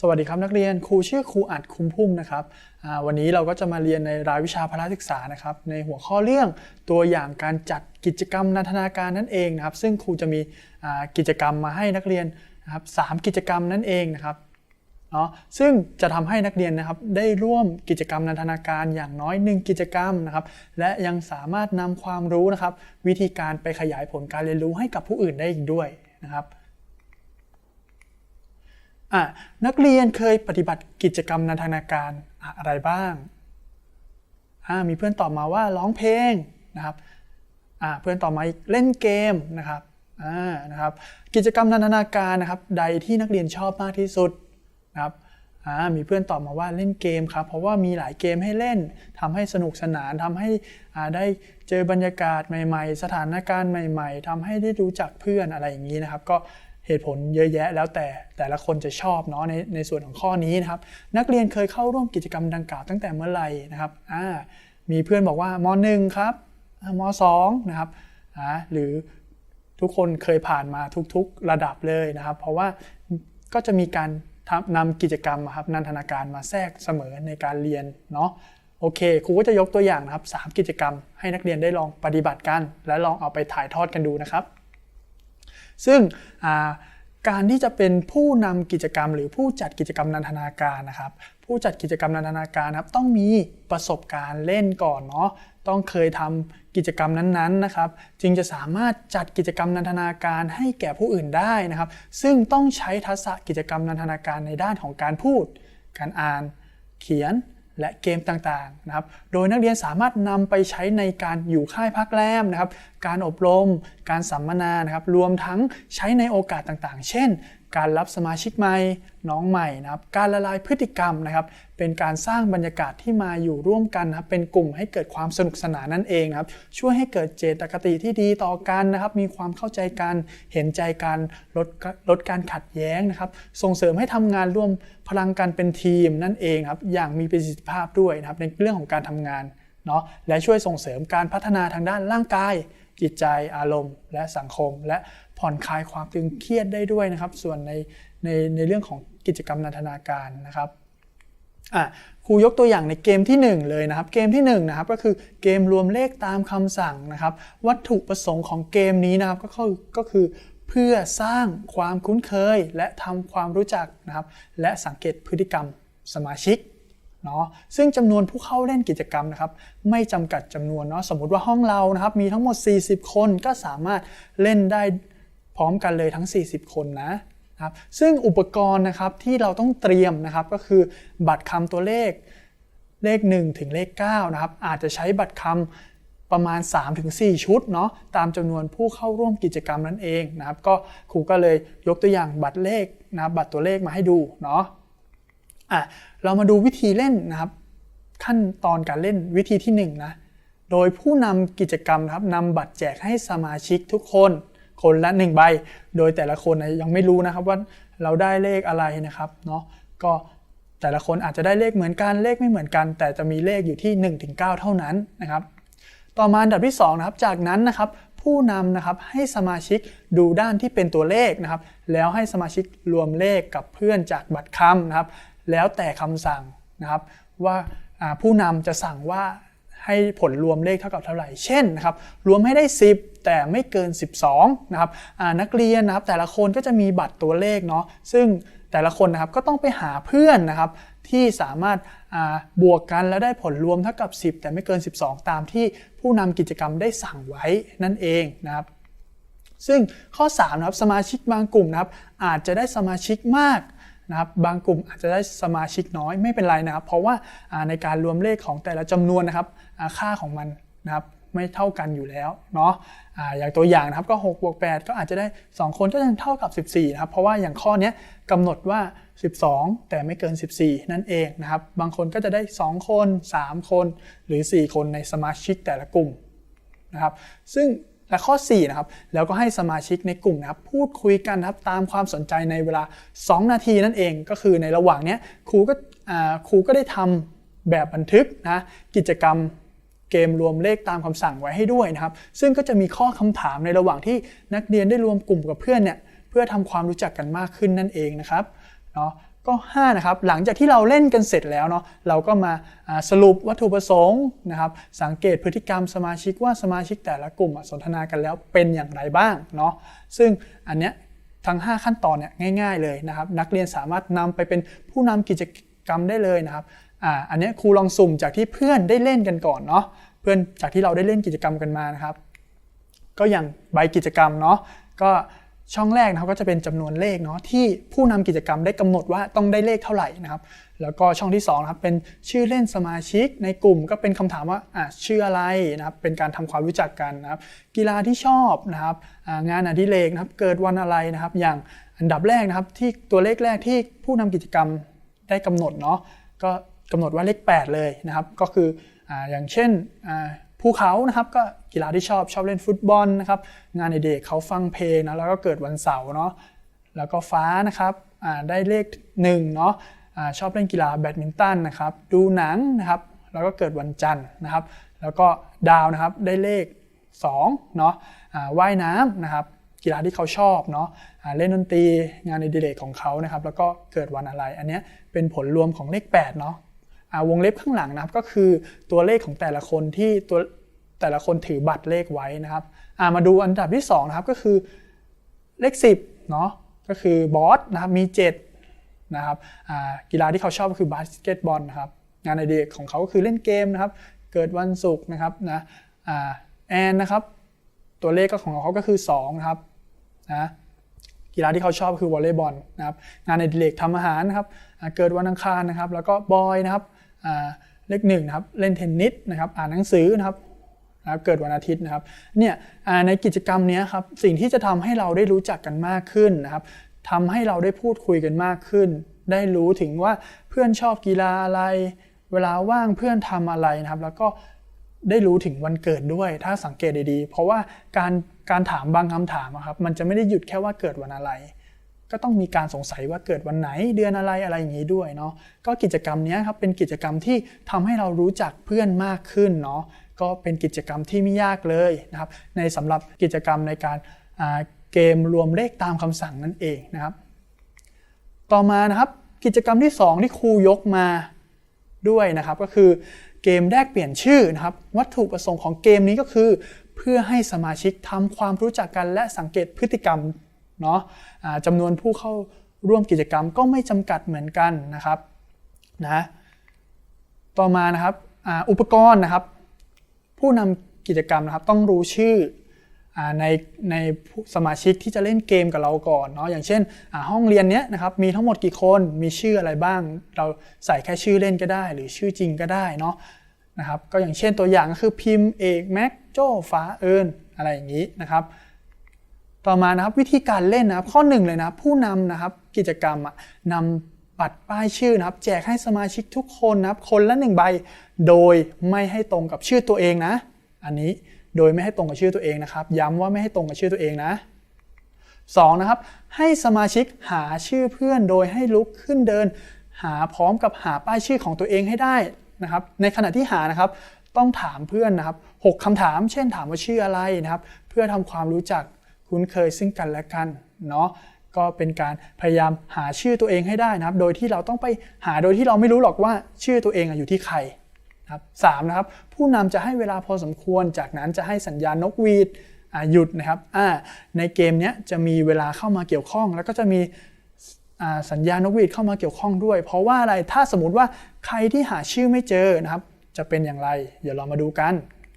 สวัสดีครับนักเรียนครูชื่อครูอัดคุ้มพุ่มนะครับวันนี้เราก็จะมาเรียนในรายวิชาพละศึกษานะครับ ในหัวข้อเรื่องตัวอย่างการจัดกิจกรรมนันทนาการนั่นเองนะครับ ซึ่งครูจะมีกิจกรรมมาให้นักเรียนนะครับสามกิจกรรมนั่นเองนะครับเนาะซึ่งจะทำให้นักเรียนนะครับได้ร่วมกิจกรรมนันทนาการอย่างน้อย 1 กิจกรรมนะครับ และยังสามารถนำความรู้นะครับ วิธีการไปขยายผลการเรียนรู้ให้กับผู้อื่นได้อีกด้วยนะครับ นักเรียนเคยปฏิบัติกิจกรรมนันทนาการอะไรบ้างอ่ามีเพื่อนตอบมาว่าร้องเพลงนะครับอ่าเพื่อนตอบมาอีกเล่นเกมนะครับอ่านะครับ กิจกรรมนันทนาการนะครับ ใดที่นักเรียนชอบมากที่สุดนะครับอ่ามีเพื่อนตอบมาว่าเล่นเกมครับ เพราะว่ามีหลายเกมให้เล่นทำให้สนุกสนานทำให้อ่าได้เจอบรรยากาศใหม่ ๆ สถานการณ์ใหม่ ๆทำให้ได้รู้จักเพื่อนอะไรอย่างนี้นะครับ ก็ เหตุผลเยอะแยะแล้วแต่แต่ละคนจะชอบเนาะในในส่วนของข้อนี้นะครับ นักเรียนเคยเข้าร่วมกิจกรรมดังกล่าวตั้งแต่เมื่อไหร่นะครับอ่ามีเพื่อนบอกว่ามหนึ่งครับอ่ามสองนะครับอ่าหรือทุกคนเคยผ่านมาทุกๆระดับเลยนะครับ เพราะว่าก็จะมีการนำกิจกรรมอะครับนันทนาการมาแทรกเสมอในการเรียนเนาะโอเคครูก็จะยกตัวอย่างนะครับสามกิจกรรมให้นักเรียนได้ลองปฏิบัติกัน และลองเอาไปถ่ายทอดกันดูนะครับ ซึ่งการที่จะเป็นผู้นำกิจกรรม หรือผู้จัดกิจกรรมนันทนาการนะครับ ผู้จัดกิจกรรมนันทนาการครับต้องมีประสบการณ์เล่นก่อนเนาะต้องเคยทำกิจกรรมนั้นๆนะครับ จึงจะสามารถจัดกิจกรรมนันทนาการให้แก่ผู้อื่นได้นะครับ ซึ่งต้องใช้ทักษะกิจกรรมนันทนาการในด้านของการพูด การอ่าน เขียน และเกมต่างๆนะครับ โดยนักเรียนสามารถนำไปใช้ในการอยู่ค่ายพักแรมนะครับ การอบรม การสัมมนานะครับ รวมทั้งใช้ในโอกาสต่างๆ เช่น การรับสมาชิกใหม่น้องใหม่นะครับ การละลายพฤติกรรมนะครับ เป็นการสร้างบรรยากาศที่มาอยู่ร่วมกันนะครับ เป็นกลุ่มให้เกิดความสนุกสนานนั่นเองครับ ช่วยให้เกิดเจตคติที่ดีต่อกันนะครับ มีความเข้าใจกัน เห็นใจกัน ลดลดการขัดแย้งนะครับ ส่งเสริมให้ทำงานร่วมพลังกันเป็นทีมนั่นเองครับ อย่างมีประสิทธิภาพด้วยนะครับ ในเรื่องของการทำงานเนาะ และช่วยส่งเสริมการพัฒนาทางด้านร่างกายจิตใจอารมณ์ และสังคม และ ผ่อนคลายความตึงเครียดได้ด้วยนะครับ ส่วนในในในเรื่องของกิจกรรมนันทนาการนะครับอะครูยกตัวอย่างในเกมที่ 1 เลยนะครับ เกมที่1นะครับก็คือเกมรวมเลขตามคำสั่งนะครับ วัตถุประสงค์ของเกมนี้นะครับก็คือก็คือเพื่อสร้างความคุ้นเคย และทำความรู้จักนะครับ และสังเกตพฤติกรรมสมาชิกเนาะซึ่งจำนวนผู้เข้าเล่นกิจกรรมนะครับ ไม่จำกัดจำนวนเนาะสมมุติว่าห้องเรานะครับ มีทั้งหมด 40 คนก็สามารถเล่นได้ พร้อมกันเลยทั้ง 40 คนนะครับซึ่งอุปกรณ์นะครับที่เราต้องเตรียมนะครับก็คือบัตรคำตัวเลขเลข 1 ถึงเลข9นะครับอาจจะใช้บัตรคำประมาณ 3-4 ชุดเนาะตามจำนวนผู้เข้าร่วมกิจกรรมนั่นเองนะครับก็ครูก็เลยยกตัวอย่างบัตรเลขนะบบัตรตัวเลขมาให้ดูเนาะอะเรามาดูวิธีเล่นนะครับ ขั้นตอนการเล่นวิธีที่1นงนะโดยผู้นำกิจกรรมนะครับนำบัตรแจกให้สมาชิกทุกคน คนละ1ใบ โดยแต่ละคนยังไม่รู้นะครับว่าเราได้เลขอะไรนะครับเนาะก็แต่ละคนอาจจะได้เลขเหมือนกันเลขไม่เหมือนกัน แต่จะมีเลขอยู่ที่ 1-9ถึงเท่านั้นนะครับ ต่อมาอันดับที่2นะครับจากนั้นนะครับผู้นำนะครับให้สมาชิกดูด้านที่เป็นตัวเลขนะครับ แล้วให้สมาชิกรวมเลขกับเพื่อนจากบัตรคำนะครับ แล้วแต่คำสั่งนะครับว่าผู้นำจะสั่งว่า ให้ผลรวมเลขเท่ากับเท่าไหร่ เช่นนะครับรวมให้ได้ 10 แต่ไม่เกิน 12นะครับนักเรียนนะครับแต่ละคนก็จะมีบัตรตัวเลขเนาะซึ่งแต่ละคนนะครับก็ต้องไปหาเพื่อนนะครับที่สามารถบวกกันแล้วได้ผลรวมเท่ากับ 10 แต่ไม่เกิน 12 ตามที่ผู้นำกิจกรรมได้สั่งไว้นั่นเองนะครับซึ่งข้อ3นะครับสมาชิกบางกลุ่มนะครับอาจจะได้สมาชิกมาก นะครับบางกลุ่มอาจจะได้สมาชิกน้อยไม่เป็นไรนะครับ เพราะว่าในการรวมเลขของแต่ละจำนวนนะครับค่าของมันนะครับไม่เท่ากันอยู่แล้วเนาะออย่างตัวอย่างนะครับก็6บวก8ก็อาจจะได้ 2 คนก็ยังเท่ากับ 14นะครับเพราะว่าอย่างข้อนี้กำหนดว่า 12 แต่ไม่เกิน 14 นั่นเองนะครับบางคนก็จะได้ 2 คน 3 คนหรือ 4 คนในสมาชิกแต่ละกลุ่มนะครับซึ่ง และข้อ4นะครับแล้วก็ให้สมาชิกในกลุ่มนะครับพูดคุยกันนะครับตามความสนใจในเวลา 2 นาทีนั่นเอง ก็คือในระหว่างนี้ครูก็ครูก็ได้ทำแบบบันทึกนะกิจกรรมเกมรวมเลขตามคำสั่งไว้ให้ด้วยนะครับ ซึ่งก็จะมีข้อคำถามในระหว่างที่นักเรียนได้รวมกลุ่มกับเพื่อนเนี่ยเพื่อทำความรู้จักกันมากขึ้นนั่นเองนะครับเนาะ ก็5นะครับหลังจากที่เราเล่นกันเสร็จแล้วเนาะเราก็มาสรุปวัตถุประสงค์นะครับสังเกตพฤติกรรมสมาชิกว่าสมาชิกแต่ละกลุ่มสนทนากันแล้วเป็นอย่างไรบ้างเนาะซึ่งอันเนี้ยทั้ง 5 ขั้นตอนเนี่ยง่าย ๆเลยนะครับนักเรียนสามารถนำไปเป็นผู้นำกิจกรรมได้เลยนะครับอ่าอันเนี้ยครูลองสุ่มจากที่เพื่อนได้เล่นกันก่อนเนาะเพื่อนจากที่เราได้เล่นกิจกรรมกันมานะครับ ก็อย่างใบกิจกรรมเนาะก็ ช่องแรกนะครับก็จะเป็นจำนวนเลขเนาะที่ผู้นำกิจกรรมได้กำหนดว่าต้องได้เลขเท่าไหร่นะครับ แล้วก็ช่องที่2นะครับเป็นชื่อเล่นสมาชิกในกลุ่มก็เป็นคำถามว่าอะชื่ออะไรนะครับเป็นการทำความรู้จักกันนะครับ กีฬาที่ชอบนะครับงานอดิเรกนะครับเกิดวันอะไรนะครับ อย่างอันดับแรกนะครับที่ตัวเลขแรกที่ผู้นำกิจกรรมได้กำหนดเนาะก็กำหนดว่าเลข 8 เลยนะครับ ก็คือออย่างเช่น ภูเขานะครับก็กีฬาที่ชอบชอบเล่นฟุตบอลนะครับงานในเด็กเขาฟังเพลงนะแล้วก็เกิดวันเสาร์เนาะแล้วก็ฟ้านะครับได้เลข1เนาะอ่าชอบเล่นกีฬาแบดมินตันนะครับดูหนังนะครับแล้วก็เกิดวันจันทร์นะครับ แล้วก็ดาวนะครับได้เลข2เนาะว่ายน้ำนะครับกีฬาที่เขาชอบเนาะเล่นดนตรีงานในดิเรกของเขานะครับแล้วก็เกิดวันอะไร อันนี้เป็นผลรวมของเลข8เนาะ วงเล็บข้างหลังนะครับก็คือตัวเลขของแต่ละคนที่ตัวแต่ละคนถือบัตรเลขไว้นะครับมาดูอันดับที่2นะครับก็คือเลข 10เนาะก็คือบอสนะครับมี7นะครับกีฬาที่เขาชอบก็คือบาสเกตบอลนะครับงานในเด็กของเขาก็คือเล่นเกมนะครับ เกิดวันศุกร์นะครับนะแอนนะครับตัวเลขก็ของเขาก็คือ2นะครับนะกีฬาที่เขาชอบคือวอลเลย์บอลนะครับงานในเดิเลกทำอาหารนะครับ เกิดวันอังคารนะครับแล้วก็บอยนะครับเลขหนึ่งนะครับเล่นเทนนิสนะครับอ่านหนังสือนะครับนะครับเกิดวันอาทิตย์นะครับเนี่ยในกิจกรรมนี้ครับสิ่งที่จะทำให้เราได้รู้จักกันมากขึ้นนะครับทำให้เราได้พูดคุยกันมากขึ้น ได้รู้ถึงว่าเพื่อนชอบกีฬาอะไร เวลาว่างเพื่อนทำอะไรนะครับ แล้วก็ได้รู้ถึงวันเกิดด้วยถ้าสังเกตดีๆ เพราะว่าการการถามบางคำถามอะครับมันจะไม่ได้หยุดแค่ว่าเกิดวันอะไร ก็ต้องมีการสงสัยว่าเกิดวันไหนเดือนอะไรอะไรอย่างนี้ด้วยเนาะก็กิจกรรมนี้ครับเป็นกิจกรรมที่ทำให้เรารู้จักเพื่อนมากขึ้นเนาะก็เป็นกิจกรรมที่ไม่ยากเลยนะครับในสำหรับกิจกรรมในการเกมรวมเลขตามคำสั่งนั่นเองนะครับ ต่อมานะครับกิจกรรมที่ 2 ที่ครูยกมาด้วยนะครับ ก็คือเกมแลกเปลี่ยนชื่อนะครับ วัตถุประสงค์ของเกมนี้ก็คือ เพื่อให้สมาชิกทำความรู้จักกันและสังเกตพฤติกรรม เนาะอ่าจำนวนผู้เข้าร่วมกิจกรรมก็ไม่จำกัดเหมือนกันนะครับนะต่อมานะครับออุปกรณ์นะครับ ผู้นำกิจกรรมนะครับต้องรู้ชื่ออในในสมาชิกที่จะเล่นเกมกับเราก่อนเนาะอย่างเช่นห้องเรียนเนี้ยนะครับมีทั้งหมดกี่คนมีชื่ออะไรบ้าง เราใส่แค่ชื่อเล่นก็ได้ หรือชื่อจริงก็ได้เนาะนะครับก็อย่างเช่นตัวอย่างก็คือพิมพ์เอกแม็กโจฟ้าเอิญอะไรอย่างนี้นะครับ ต่อมานะครับวิธีการเล่นนะครับ ข้อหนึ่งเลยนะผู้นำนะครับ กิจกรรมนำบัตรป้ายชื่อนะครับ แจกให้สมาชิกทุกคนนะครับ คนละหนึ่งใบ โดยไม่ให้ตรงกับชื่อตัวเองนะ อันนี้โดยไม่ให้ตรงกับชื่อตัวเองนะครับ ย้ำว่าไม่ให้ตรงกับชื่อตัวเองนะ 2 นะครับ ให้สมาชิกหาชื่อเพื่อนโดยให้ลุกขึ้นเดิน หาพร้อมกับหาป้ายชื่อของตัวเองให้ได้นะครับ ในขณะที่หานะครับต้องถามเพื่อนนะครับหกคำถาม เช่นถามว่าชื่ออะไรนะครับ เพื่อทำความรู้จัก คุ้นเคยซึ่งกันและกันเนาะก็เป็นการพยายามหาชื่อตัวเองให้ได้นะครับ โดยที่เราต้องไปหาโดยที่เราไม่รู้หรอกว่าชื่อตัวเองอยู่ที่ใครครับสามนะครับ ผู้นำจะให้เวลาพอสมควร จากนั้นจะให้สัญญาณนกหวีดหยุดนะครับในเกมนี้จะมีเวลาเข้ามาเกี่ยวข้อง แล้วก็จะมีสัญญาณนกหวีดเข้ามาเกี่ยวข้องด้วย เพราะว่าอะไรถ้าสมมติว่าใครที่หาชื่อไม่เจอนะครับ จะเป็นอย่างไร เดี๋ยวเรามาดูกัน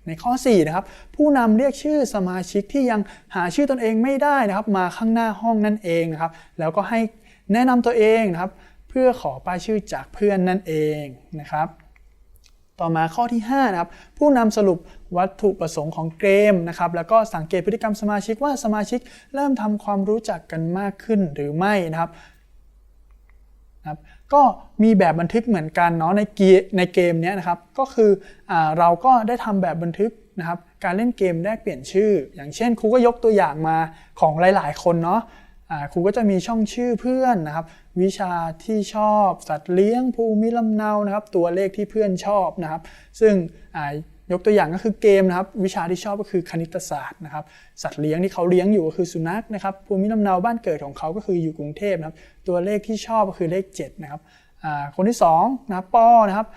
ในข้อ4นะครับผู้นำเรียกชื่อสมาชิกที่ยังหาชื่อตนเองไม่ได้นะครับ มาข้างหน้าห้องนั่นเองนะครับแล้วก็ให้แนะนำตัวเองนะครับ เพื่อขอป้ายชื่อจากเพื่อนนั่นเองนะครับ ต่อมาข้อที่5นะครับผู้นำสรุปวัตถุประสงค์ของเกมนะครับแล้วก็สังเกตพฤติกรรมสมาชิกว่าสมาชิกเริ่มทำความรู้จักกันมากขึ้นหรือไม่นะครับ นะครับก็มีแบบบันทึกเหมือนกันเนาะในเกมในเกมนี้นะครับก็คืออเราก็ได้ทำแบบบันทึกนะครับการเล่นเกมแลกเปลี่ยนชื่อ อย่างเช่นครูก็ยกตัวอย่างมาของหลาย ๆ คนเนาะครูก็จะมีช่องชื่อเพื่อนนะครับ วิชาที่ชอบสัตว์เลี้ยงภูมิลำเนานะครับ ตัวเลขที่เพื่อนชอบนะครับ ซึ่ง ยกตัวอย่างก็คือเกมนะครับวิชาที่ชอบก็คือคณิตศาสตร์นะครับสัตว์เลี้ยงที่เขาเลี้ยงอยู่ก็คือสุนัขนะครับภูมิลำเนาบ้านเกิดของเขาก็คืออยู่กรุงเทพนะครับตัวเลขที่ชอบก็คือเลข7นะครับคนที่2นะครับปอนะครับ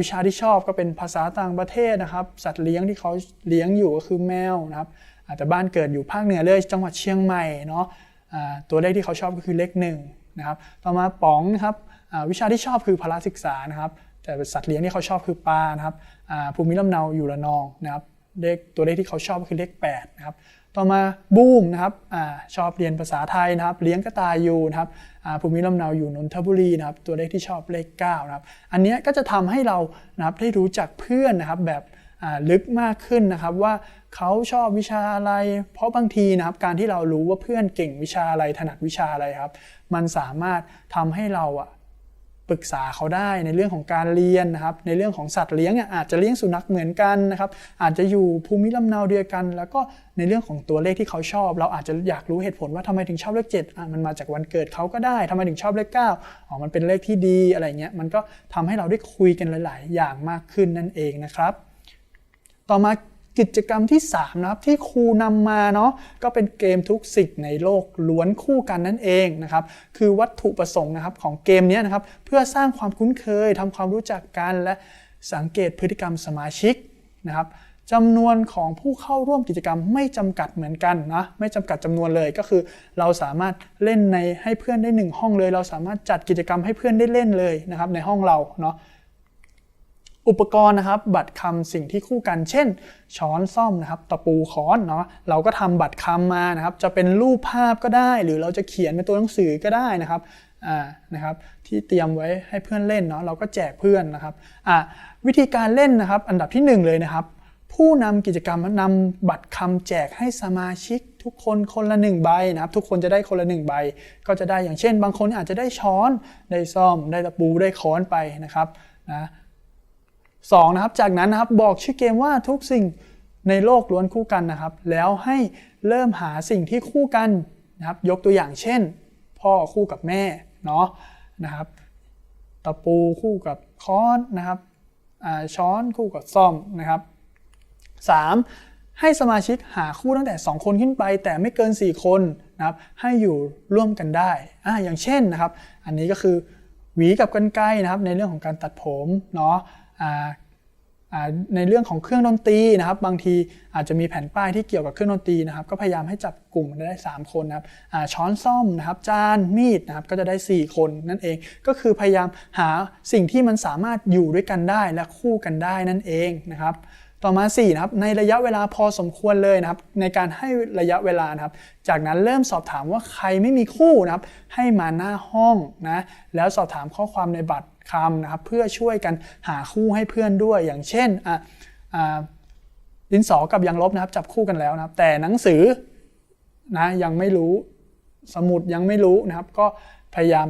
วิชาที่ชอบก็เป็นภาษาต่างประเทศนะครับ สัตว์เลี้ยงที่เขาเลี้ยงอยู่ก็คือแมวนะครับอาจจะบ้านเกิดอยู่ภาคเหนือเลยจังหวัดเชียงใหม่เนาะตัวเลขที่เขาชอบก็คือเลขหนึ่งนะครับต่อมาป๋องนะครับวิชาที่ชอบคือพละศึกษานะครับ แต่สัตว์เลี้ยงที่เขาชอบคือปลานะครับภูมิลำเนาอยู่ระนองนะครับเลขตัวเลขที่เขาชอบก็คือเลข8นะครับต่อมาบูมนะครับอชอบเรียนภาษาไทยนะครับ เลี้ยงกระต่ายอยู่นะครับภูมิลำเนาอยู่นนทบุรีนะครับ ตัวเลขที่ชอบเลข9นะครับ อันนี้ก็จะทำให้เรานะครับได้รู้จักเพื่อนนะครับแบบลึกมากขึ้นนะครับว่าเขาชอบวิชาอะไร เพราะบางทีนะครับการที่เรารู้ว่าเพื่อนเก่งวิชาอะไรถนัดวิชาอะไรครับ มันสามารถทำให้เราอะ ปรึกษาเขาได้ในเรื่องของการเรียนนะครับ ในเรื่องของสัตว์เลี้ยงอะอาจจะเลี้ยงสุนัขเหมือนกันนะครับ อาจจะอยู่ภูมิลำเนาเดียวกัน แล้วก็ในเรื่องของตัวเลขที่เขาชอบ เราอาจจะอยากรู้เหตุผลว่าทำไมถึงชอบเลขเจ็ดอะมันมาจากวันเกิดเขาก็ได้ทำไมถึงชอบเลขเก้าอ๋อมันเป็นเลขที่ดีอะไรเงี้ยมันก็ทำให้เราได้คุยกันหลาย ๆ อย่างมากขึ้นนั่นเองนะครับ ต่อมา กิจกรรมที่ 3 นะครับ ที่ครูนำมาเนาะก็เป็นเกมทุกสิ่งในโลกล้วนคู่กันนั่นเองนะครับ คือวัตถุประสงค์นะครับของเกมนี้นะครับ เพื่อสร้างความคุ้นเคยทำความรู้จักกัน และสังเกตพฤติกรรมสมาชิกนะครับจำนวนของผู้เข้าร่วมกิจกรรมไม่จำกัดเหมือนกันนะไม่จำกัดจำนวนเลยก็คือ เราสามารถเล่นในให้เพื่อนได้หนึ่งห้องเลย เราสามารถจัดกิจกรรมให้เพื่อนได้เล่นเลยนะครับในห้องเราเนาะ อุปกรณ์นะครับ บัตรคำสิ่งที่คู่กัน เช่น ช้อนซ่อมนะครับ ตะปูค้อนเนาะเราก็ทำบัตรคำมานะครับ จะเป็นรูปภาพก็ได้ หรือเราจะเขียนเป็นตัวหนังสือก็ได้นะครับอ่านะครับ ที่เตรียมไว้ให้เพื่อนเล่นเนาะเราก็แจกเพื่อนนะครับอ่าวิธีการเล่นนะครับ อันดับที่หนึ่งเลยนะครับ ผู้นำกิจกรรมนำบัตรคำแจกให้สมาชิกทุกคนคนละหนึ่งใบนะครับ ทุกคนจะได้คนละหนึ่งใบ ก็จะได้อย่างเช่น บางคนอาจจะได้ช้อนได้ซ่อม ได้ตะปูได้ค้อนไปนะครับนะ สองนะครับจากนั้นนะครับบอกชื่อเกมว่าทุกสิ่งในโลกล้วนคู่กันนะครับ แล้วให้เริ่มหาสิ่งที่คู่กันนะครับยกตัวอย่างเช่น พ่อคู่กับแม่เนาะนะครับตะปูคู่กับค้อนนะครับช้อนคู่กับซ่อมนะครับ 3. ให้สมาชิกหาคู่ตั้งแต่ 2 คนขึ้นไป แต่ไม่เกิน 4 คนนะครับให้อยู่ร่วมกันได้อ่าอย่างเช่นนะครับ อันนี้ก็คือหวีกับกรรไกรนะครับในเรื่องของการตัดผมเนาะ ในเรื่องของเครื่องดนตรีนะครับบางทีอาจจะมีแผ่นป้ายที่เกี่ยวกับเครื่องดนตรีนะครับก็พยายามให้จับกลุ่มได้ 3 คนนะครับช้อนซ่อมนะครับจานมีดนะครับก็จะได้ 4 คนนั่นเอง ก็คือพยายามหาสิ่งที่มันสามารถอยู่ด้วยกันได้และคู่กันได้นั่นเองนะครับ ต่อมา4นะครับในระยะเวลาพอสมควรเลยนะครับในการให้ระยะเวลานะครับ จากนั้นเริ่มสอบถามว่าใครไม่มีคู่นะครับให้มาหน้าห้องนะแล้วสอบถามข้อความในบัตรคำนะครับเพื่อช่วยกันหาคู่ให้เพื่อนด้วยอย่างเช่นอะอ่าดินสอกับยางลบนะครับจับคู่กันแล้วนะครับ แต่หนังสือนะยังไม่รู้สมุดยังไม่รู้นะครับ ก็พยายาม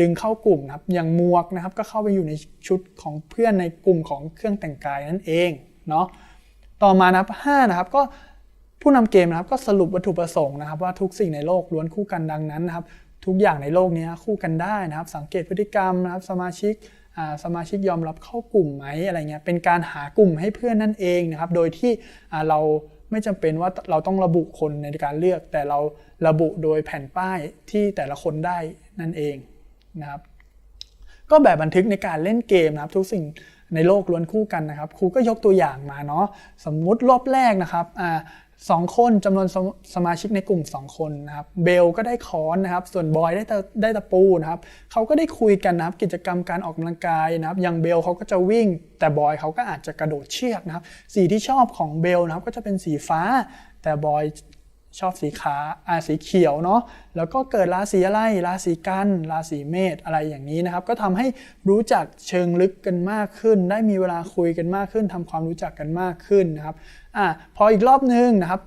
ดึงเข้ากลุ่มนะครับอย่างหมวกนะครับ ก็เข้าไปอยู่ในชุดของเพื่อนในกลุ่มของเครื่องแต่งกายนั่นเอง เนาะต่อมานะครับ5นะครับก็ผู้นำเกมนะครับก็สรุปวัตถุประสงค์นะครับ ว่าทุกสิ่งในโลกล้วนคู่กันดังนั้นนะครับ ทุกอย่างในโลกนี้คู่กันได้นะครับ สังเกตพฤติกรรมนะครับ สมาชิกสมาชิกยอมรับเข้ากลุ่มไหมอะไรเงี้ยเป็นการหากลุ่มให้เพื่อนนั่นเองนะครับ โดยที่เราไม่จำเป็นว่าเราต้องระบุคนในการเลือก แต่เราระบุโดยแผ่นป้ายที่แต่ละคนได้นั่นเองนะครับ ก็แบบบันทึกในการเล่นเกมนะครับ ทุกสิ่ง ในโลกล้วนคู่กันนะครับ ครูก็ยกตัวอย่างมาเนาะสมมุติรอบแรกนะครับอ่าสองคนจำนวนสมสมาชิกในกลุ่ม 2 คนนะครับเบลก็ได้ค้อนนะครับ ส่วนบอยได้ตะได้ตะปูนะครับเขาก็ได้คุยกันนะครับกิจกรรมการออกกำลังกายนะครับอย่างเบลเขาก็จะวิ่ง แต่บอยเขาก็อาจจะกระโดดเชือกนะครับ สีที่ชอบของเบลนะครับก็จะเป็นสีฟ้า แต่บอย ชอบสีขาอาสีเขียวเนาะแล้วก็เกิดราศีอะไรราศีกันราศีเมษอะไรอย่างนี้นะครับ ก็ทำให้รู้จักเชิงลึกกันมากขึ้น ได้มีเวลาคุยกันมากขึ้นทำความรู้จักกันมากขึ้นนะครับอ่าพออีกรอบนึงนะครับ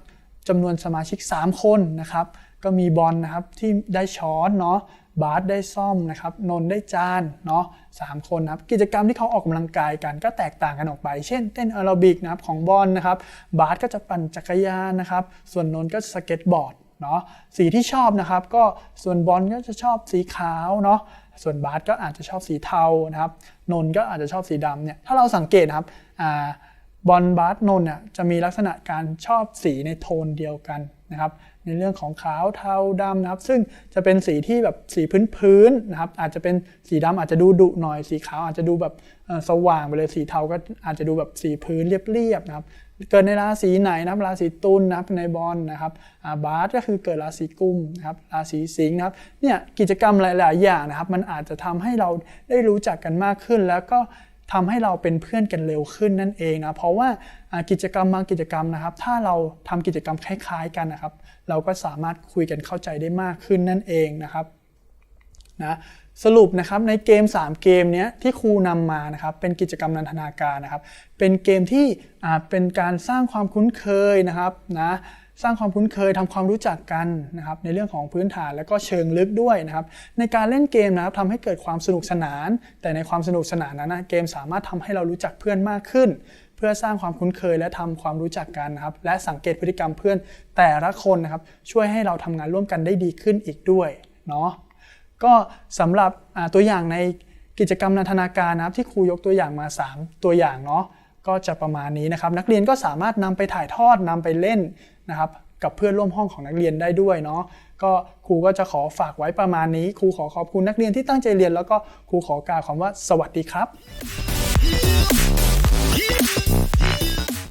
จำนวนสมาชิก 3 คนนะครับ ก็มีบอลนะครับที่ได้ช้อนเนาะ บาสได้ซ่อมนะครับนนท์ได้จานเนาะสามคนนะครับกิจกรรมที่เขาออกกำลังกายกันก็แตกต่างกันออกไป เช่น เต้นแอโรบิกนะครับของบอลนะครับบาสก็จะปั่นจักรยานนะครับ ส่วนนนท์ก็สเก็ตบอร์ดเนาะสีที่ชอบนะครับก็ส่วนบอลก็จะชอบสีขาวเนาะส่วนบาสก็อาจจะชอบสีเทานะครับนนท์ก็อาจจะชอบสีดำเนี่ยถ้าเราสังเกตนะครับอ่าบอลบาสนนท์เนี่ยจะมีลักษณะการชอบสีในโทนเดียวกันนะครับ ในเรื่องของขาวเทาดำนะครับ ซึ่งจะเป็นสีที่แบบสีพื้นๆนะครับ อาจจะเป็นสีดำอาจจะดูดุหน่อย สีขาวอาจจะดูแบบสว่างไปเลยสีเทาก็อาจจะดูแบบสีพื้นเรียบๆนะครับ เกิดในราศีไหนนะครับราศีตุลนะครับในบอลนะครับอ่าบาสก็คือเกิดราศีกุมนะครับราศีสิงห์นะครับเนี่ยกิจกรรมหลาย ๆ อย่างนะครับ มันอาจจะทำให้เราได้รู้จักกันมากขึ้นแล้วก็ ทำให้เราเป็นเพื่อนกันเร็วขึ้นนั่นเองนะเพราะว่ากิจกรรมบางกิจกรรมนะครับ ถ้าเราทำกิจกรรมคล้ายๆกันนะครับ เราก็สามารถคุยกันเข้าใจได้มากขึ้นนั่นเองนะครับนะสรุปนะครับในเกม 3 เกมเนี้ยที่ครูนำมานะครับเป็นกิจกรรมนันทนาการนะครับ เป็นเกมที่เป็นการสร้างความคุ้นเคยนะครับนะ สร้างความคุ้นเคยทำความรู้จักกันนะครับในเรื่องของพื้นฐานและก็เชิงลึกด้วยนะครับในการเล่นเกมนะครับทำให้เกิดความสนุกสนาน แต่ในความสนุกสนานนั้นนะเกมสามารถทำให้เรารู้จักเพื่อนมากขึ้น เพื่อสร้างความคุ้นเคยและทำความรู้จักกันนะครับและสังเกตพฤติกรรมเพื่อนแต่ละคนนะครับช่วยให้เราทำงานร่วมกันได้ดีขึ้นอีกด้วยเนาะก็สำหรับตัวอย่างในกิจกรรมนันทนาการนะครับที่ครูยกตัวอย่างมา 3 ตัวอย่างเนาะ ก็จะประมาณนี้นะครับ นักเรียนก็สามารถนำไปถ่ายทอดนำไปเล่นนะครับกับเพื่อนร่วมห้องของนักเรียนได้ด้วยเนาะก็ครูก็จะขอฝากไว้ประมาณนี้ ครูขอขอบคุณนักเรียนที่ตั้งใจเรียน แล้วก็ครูขอกล่าวคำว่าสวัสดีครับ